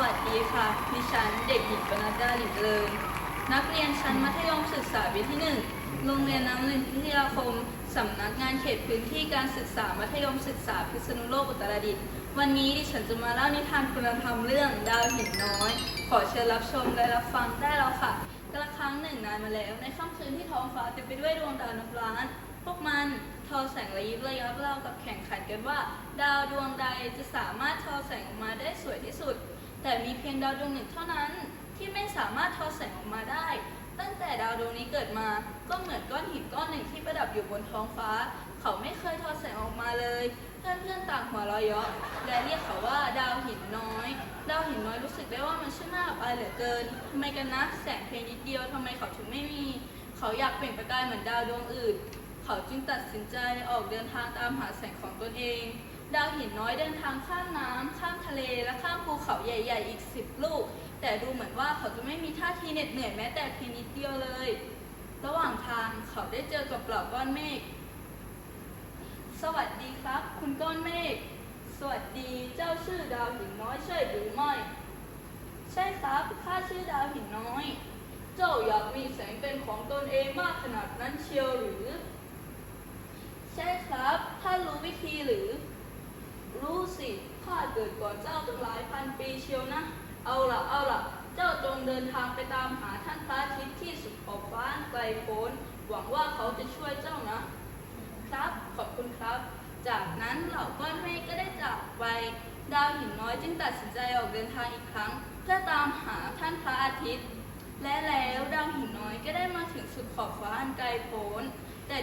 วัสดีค่ะ ดิฉันเด็กหญิงปนัดดาหลิเลยนักเรียนชั้นมัธยมศึกษาปีที่หนึ่งโรงเรียนน้ำหนึ่งพิทยาคม สำนักงานเขตพื้นที่การศึกษามัธยมศึกษาพิษณุโลกอุตรดิตถ์ วันนี้ดิฉันจะมาเล่านิทานคุณธรรมเรื่องดาวหินน้อย ขอเชิญรับชมและรับฟังได้แล้วค่ะ กระครั้งหนึ่งนานมาแล้ว ในค่ำคืนที่ท้องฟ้าเต็มไปด้วยดวงดาวนับล้าน พวกมันทอแสงระยิบระยับเล่ากับแข่งขันกันว่า ดาวดวงใดจะสามารถทอแสงออกมาได้สวยที่สุด แต่มีเพียงดาวดวงหนึ่งเท่านั้นที่ไม่สามารถทอแสงออกมาได้ ตั้งแต่ดาวดวงนี้เกิดมาก็เหมือนก้อนหินก้อนหนึ่งที่ประดับอยู่บนท้องฟ้า เขาไม่เคยทอแสงออกมาเลย เพื่อนๆต่างหัวเราะเยาะและเรียกเขาว่าดาวหินน้อย ดาวหินน้อยรู้สึกได้ว่ามันช่างน่าอับอายเหลือเกินทำไมกันนะแสงเพียงนิดเดียวทำไมเขาถึงไม่มี เขาอยากเปล่งประกายเหมือนดาวดวงอื่น เขาจึงตัดสินใจออกเดินทางตามหาแสงของตนเอง ดาวหินน้อยเดินทางข้ามน้ำข้ามทะเลและข้ามภูเขาใหญ่ ๆ อีกสิบลูก แต่ดูเหมือนว่าเขาจะไม่มีท่าทีเหน็ดเหนื่อยแม้แต่เพียงนิดเดียวเลย ระหว่างทางเขาได้เจอกับเหล่าก้อนเมฆ สวัสดีครับ คุณก้อนเมฆ สวัสดีเจ้าชื่อดาวหินน้อยใช่หรือไม่ ใช่ครับข้าชื่อดาวหินน้อย เจ้าอยากมีแสงเป็นของตนเองมากขนาดนั้นเชียวหรือ ใช่ครับ ท่านรู้วิธีหรือ สิข้าเกิดก่อนเจ้าตั้งหลายพันปีเชียวนะ เอาละเอาละเจ้าจงเดินทางไปตามหาท่านพระอาทิตย์ที่สุดขอบฟ้านไกลโพ้น หวังว่าเขาจะช่วยเจ้านะ ครับขอบคุณครับ จากนั้นเหล่าก้อนเมฆก็ได้จากไป ดาวหินน้อยจึงตัดสินใจออกเดินทางอีกครั้ง เพื่อตามหาท่านพระอาทิตย์ และแล้วดาวหินน้อยก็ได้มาถึงสุดขอบฟ้าอันไกลโพ้น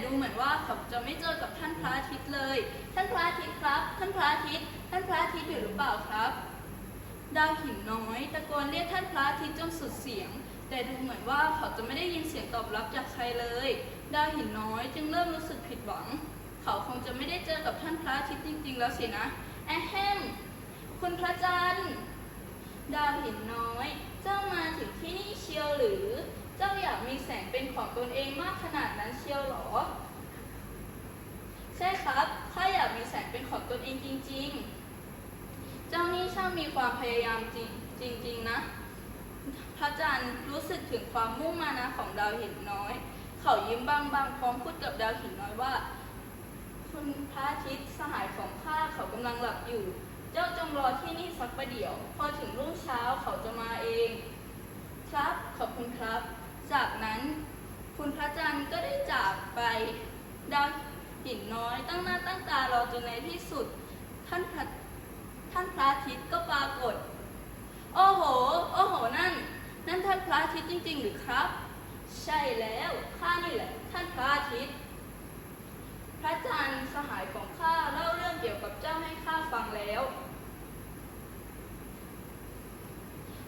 ดูเหมือนว่าเขาจะไม่เจอกับท่านพระอาทิตย์เลย ท่านพระอาทิตย์ครับ ท่านพระอาทิตย์ ท่านพระอาทิตย์อยู่หรือเปล่าครับ ดาวหินน้อยตะโกนเรียกท่านพระอาทิตย์จนสุดเสียง แต่ดูเหมือนว่าเขาจะไม่ได้ยินเสียงตอบรับจากใครเลย ดาวหินน้อยจึงเริ่มรู้สึกผิดหวัง เขาคงจะไม่ได้เจอกับท่านพระอาทิตย์จริง ๆ แล้วสินะแอแฮมคุณพระจันทร์ ดาวหินน้อย เจ้ามาถึง ของตนเองมากขนาดนั้นเชียวหรอ ใช่ครับข้าอยากมีแสงเป็นของตนเองจริง ๆ เจ้านี่ช่างมีความพยายามจริงจริง ๆ นะ พระจันทร์รู้สึกถึงความมุ่งมานะของดาวหินน้อย เขายิ้มบางๆพร้อมพูดกับดาวหินน้อยว่า คุณพระอาทิตย์สหายของข้าเขากำลังหลับอยู่ เจ้าจงรอที่นี่สักประเดี๋ยว พอถึงรุ่งเช้าเขาจะมาเอง ครับ ขอบคุณครับ จากนั้น คุณพระจันทร์ก็ได้จากไป ดาวหินน้อยตั้งหน้าตั้งตารอจนในที่สุด ท่านพระท่านพระอาทิตย์ก็ปรากฏ โอ้โห โอ้โห นั่น นั่นท่านพระอาทิตย์จริง ๆ หรือครับ ใช่แล้ว ข้านี่แหละ ท่านพระอาทิตย์ พระจันทร์สหายของข้าเล่าเรื่องเกี่ยวกับเจ้าให้ข้าฟังแล้ว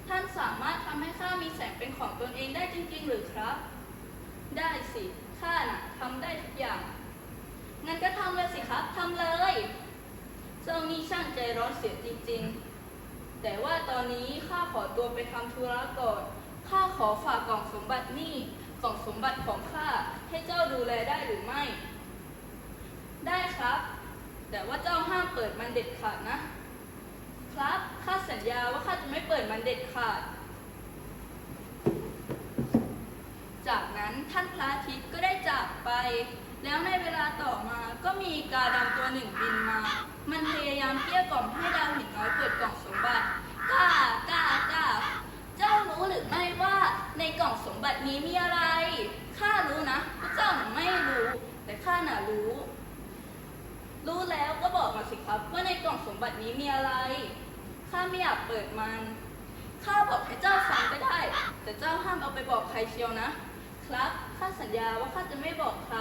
ท่านสามารถทำให้ข้ามีแสงเป็นของตนเองได้จริง ๆ หรือครับ ได้สิ ข้าน่ะทำได้ทุกอย่าง งั้นก็ทำเลยสิครับ ทำเลย เจ้านี่ช่างใจร้อนเสียจริงๆ แต่ว่าตอนนี้ข้าขอตัวไปทำธุระก่อน ข้าขอฝากกล่องสมบัตินี่กล่องสมบัติของข้าให้เจ้าดูแลได้หรือไม่ ได้ครับ แต่ว่าเจ้าห้ามเปิดมันเด็ดขาดนะ ครับ ข้าสัญญาว่าข้าจะไม่เปิดมันเด็ดขาด จากนั้นท่านพระอาทิตย์ก็ได้จากไป แล้วในเวลาต่อมาก็มีกาดำตัวหนึ่งบินมา มันพยายามเกลี้ยกล่อมให้ดาวหินน้อยเปิดกล่องสมบัติกล้ากล้ากล้าเจ้ารู้หรือไม่ว่าในกล่องสมบัตินี้มีอะไร ข้ารู้นะพวกเจ้าน่ะไม่รู้ แต่ข้าน่ะรู้ รู้แล้วก็บอกมาสิครับ ว่าในกล่องสมบัตินี้มีอะไร ข้าไม่อยากเปิดมัน ข้าบอกให้เจ้าฟังก็ได้ แต่เจ้าห้ามเอาไปบอกใครเชียวนะ ครับ ข้าสัญญาว่าข้าจะไม่บอกใคร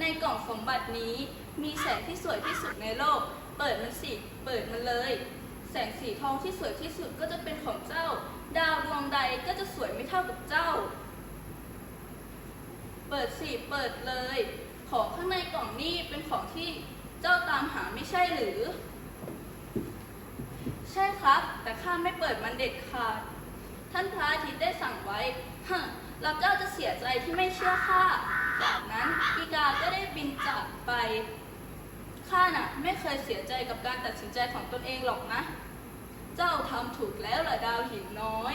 ในกล่องสมบัตินี้มีแสงที่สวยที่สุดในโลก เปิดมันสิ เปิดมันเลย แสงสีทองที่สวยที่สุดก็จะเป็นของเจ้า ดาวดวงใดก็จะสวยไม่เท่ากับเจ้า เปิดสิ เปิดเลย ของข้างในกล่องนี้เป็นของที่เจ้าตามหาไม่ใช่หรือ ใช่ครับ แต่ข้าไม่เปิดมันเด็ดขาด ท่านพระอาทิตย์ได้สั่งไว้ฮะแล้วเจ้าจะเสียใจที่ไม่เชื่อข้า จากนั้นอีกาก็ได้บินจากไป ข้าน่ะไม่เคยเสียใจกับการตัดสินใจของตนเองหรอกนะ เจ้าทำถูกแล้วล่ะดาวหินน้อย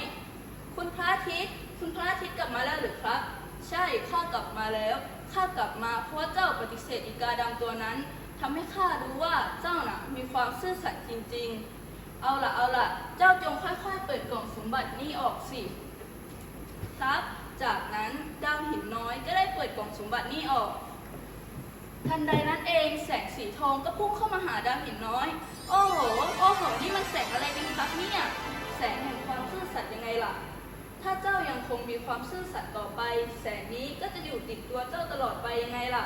คุณพระอาทิตย์ คุณพระอาทิตย์กลับมาแล้วหรือครับ ใช่ข้ากลับมาแล้ว ข้ากลับมาเพราะว่าเจ้าปฏิเสธอีกาดำตัวนั้นทำให้ข้ารู้ว่าเจ้าน่ะมีความซื่อสัตย์จริง ๆ เอาละเอาละเจ้าจงค่อยๆ เปิดกล่องสมบัตินี้ออกสิครับ จากนั้นดาวหินน้อยก็ได้เปิดกล่องสมบัตินี้ออก ทันใดนั้นเองแสงสีทองก็พุ่งเข้ามาหาดาวหินน้อย โอ้โห โอ้โห นี่มันแสงอะไรกันครับเนี่ย แสงแห่งความซื่อสัตย์ยังไงล่ะ ถ้าเจ้ายังคงมีความซื่อสัตย์ต่อไป แสงนี้ก็จะอยู่ติดตัวเจ้าตลอดไปยังไงล่ะ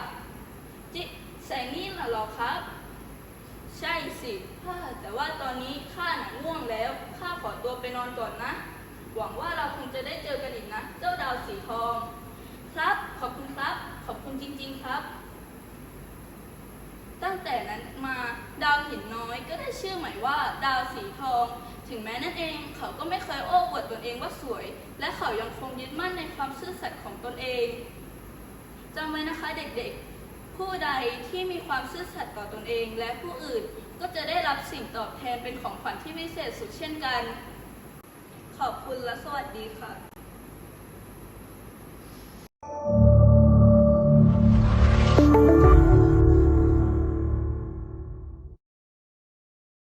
จิแสงนี้น่ะเหรอครับ ใช่สิฮ่าแต่ว่าตอนนี้ข้าหนังง่วงแล้วข้าขอตัวไปนอนก่อนนะ หวังว่าเราคงจะได้เจอกันอีกนะ เจ้าดาวสีทอง ครับ ขอบคุณครับ ขอบคุณจริง ๆครับ ตั้งแต่นั้นมาดาวหินน้อยก็ได้ชื่อใหม่ว่าดาวสีทอง ถึงแม้นั่นเองเขาก็ไม่เคยโอ้อวดตนเองว่าสวย และเขายังคงยึดมั่นในความซื่อสัตย์ของตนเองจำไว้นะคะเด็กๆ ผู้ใดที่มีความซื่อสัตย์ต่อตนเอง และผู้อื่นก็จะได้รับสิ่งตอบแทนเป็นของขวัญที่พิเศษสุดเช่นกัน ขอบคุณและสวัสดีค่ะ